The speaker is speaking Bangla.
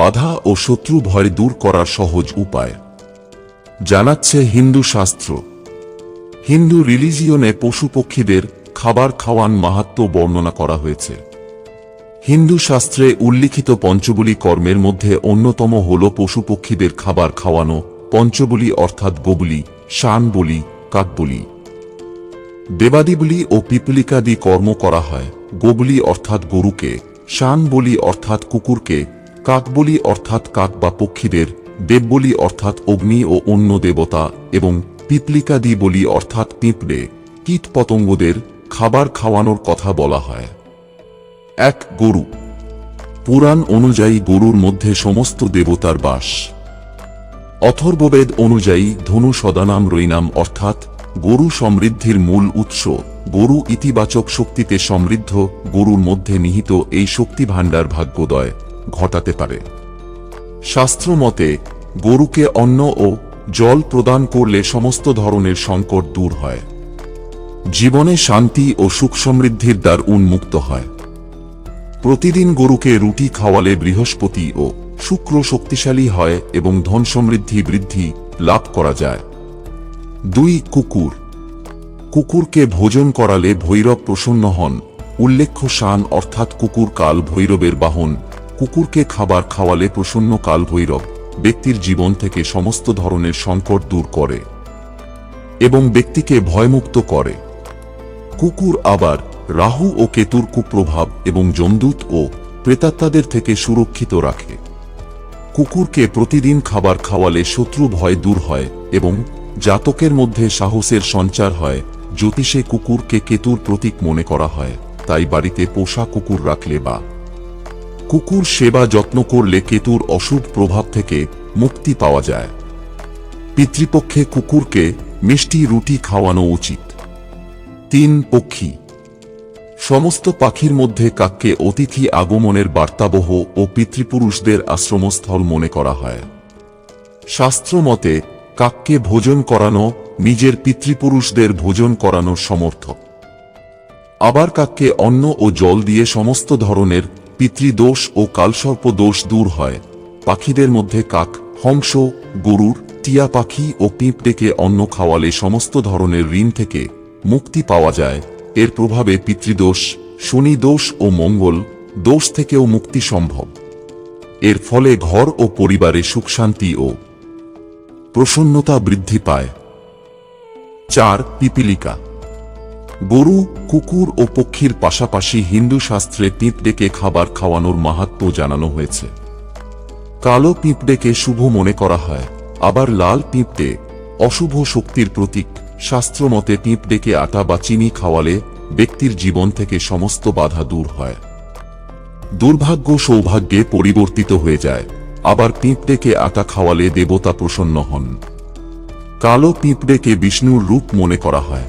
বাধা ও শত্রু ভয় দূর করার সহজ উপায়। জানাচ্ছে হিন্দু শাস্ত্র। হিন্দু রিলিজিয়নে পশু পক্ষীদের খাবার খাওয়ান মাহাত্ম বর্ণনা করা হয়েছে। হিন্দু শাস্ত্রে উল্লিখিত পঞ্চবলী কর্মের মধ্যে অন্যতম হল পশু পক্ষীদের খাবার খাওয়ানো, পঞ্চবলী অর্থাৎ গোবলি শান বলি কাকবলি দেবাদিবলি ও পিপলিকাদি কর্ম করা হয়, গোবলি অর্থাৎ গরুকে, শান বলি অর্থাৎ কুকুরকে কাকবলি অর্থাৎ কাক বা পক্ষীদের, দেববলি অর্থাৎ অগ্নি ও অন্য দেবতা এবং পিপলিকাদি বলি অর্থাৎ পিঁপড়ে কীট পতঙ্গদের খাবার খাওয়ানোর কথা বলা হয়। এক গরু। পুরাণ অনুযায়ী গরুর মধ্যে সমস্ত দেবতার বাস। অথর্ববেদ অনুযায়ী ধনু সদানাম রৈনাম অর্থাৎ গরু সমৃদ্ধির মূল উৎস। গরু ইতিবাচক শক্তিতে সমৃদ্ধ, গরুর মধ্যে নিহিত এই শক্তি ভাণ্ডার ভাগ্যোদয়। ঘটাতে পারে। শাস্ত্র মতে গরুকে অন্ন ও জল প্রদান করলে সমস্ত ধরনের সংকট দূর হয়। জীবনে শান্তি ও সুখ সমৃদ্ধির দ্বার উন্মুক্ত হয়। প্রতিদিন গরুকে রুটি খাওয়ালে বৃহস্পতি ও শুক্র শক্তিশালী হয় এবং ধন সমৃদ্ধি বৃদ্ধি লাভ করা যায়। দুই কুকুর। কুকুরকে ভোজন করালে ভৈরব প্রসন্ন হন। উল্লেখ্য শান অর্থাৎ কুকুর কাল ভৈরবের বাহন কুকুরকে খাবার খাওয়ালে প্রসন্ন কাল ভৈরব, ব্যক্তির জীবন থেকে সমস্ত ধরনের সংকট দূর করে এবং ব্যক্তিকে ভয়মুক্ত করে। কুকুর আবার রাহু ও কেতুর কুপ্রভাব এবং যমদূত ও প্রেতাত্মাদের থেকে সুরক্ষিত রাখে। কুকুরকে প্রতিদিন খাবার খাওয়ালে শত্রু ভয় দূর হয় এবং জাতকের মধ্যে সাহসের সঞ্চার হয়, জ্যোতিষে কুকুরকে কেতুর প্রতীক মনে করা হয়, তাই বাড়িতে পোষা কুকুর রাখলে বা কুকুর সেবা যত্ন করলে কেতুর অশুভ প্রভাব থেকে মুক্তি পাওয়া যায়। পিতৃপক্ষে কুকুরকে মিষ্টি রুটি খাওয়ানো উচিত। তিন পক্ষী। সমস্ত পাখির মধ্যে কাককে অতিথি আগমনের বার্তাবহ ও পিতৃপুরুষদের আশ্রমস্থল মনে করা হয়। শাস্ত্র মতে, কাককে ভোজন করানো নিজের পিতৃপুরুষদের ভোজন করানোর সমর্থক। আবার কাককে অন্ন ও জল দিয়ে সমস্ত ধরনের পিতৃদোষ ও কালসর্প দোষ দূর হয়। পাখিদের মধ্যে কাক, হংস, গরুর, টিয়া পাখি ও পিঁপড়েকে অন্ন খাওয়ালে সমস্ত ধরনের ঋণ থেকে মুক্তি পাওয়া যায়। এর প্রভাবে পিতৃদোষ শনি দোষ ও মঙ্গল দোষ থেকেও মুক্তি সম্ভব। এর ফলে ঘর ও পরিবারে সুখ শান্তি ও প্রসন্নতা বৃদ্ধি পায়। চার, পিপিলিকা। গরু, কুকুর ও পক্ষীর পাশাপাশি হিন্দু শাস্ত্রে পিঁপড়েকে খাবার খাওয়ানোর মাহাত্ম্য জানানো হয়েছে। কালো পিঁপড়েকে শুভ মনে করা হয়, আবার লাল পিঁপড়ে অশুভ শক্তির প্রতীক। শাস্ত্রমতে পিঁপড়েকে আটা বা চিনি খাওয়ালে ব্যক্তির জীবন থেকে সমস্ত বাধা দূর হয়। দুর্ভাগ্য সৌভাগ্যে পরিবর্তিত হয়ে যায়, আবার পিঁপড়েকে আটা খাওয়ালে দেবতা প্রসন্ন হন। কালো পিঁপড়েকে বিষ্ণুর রূপ মনে করা হয়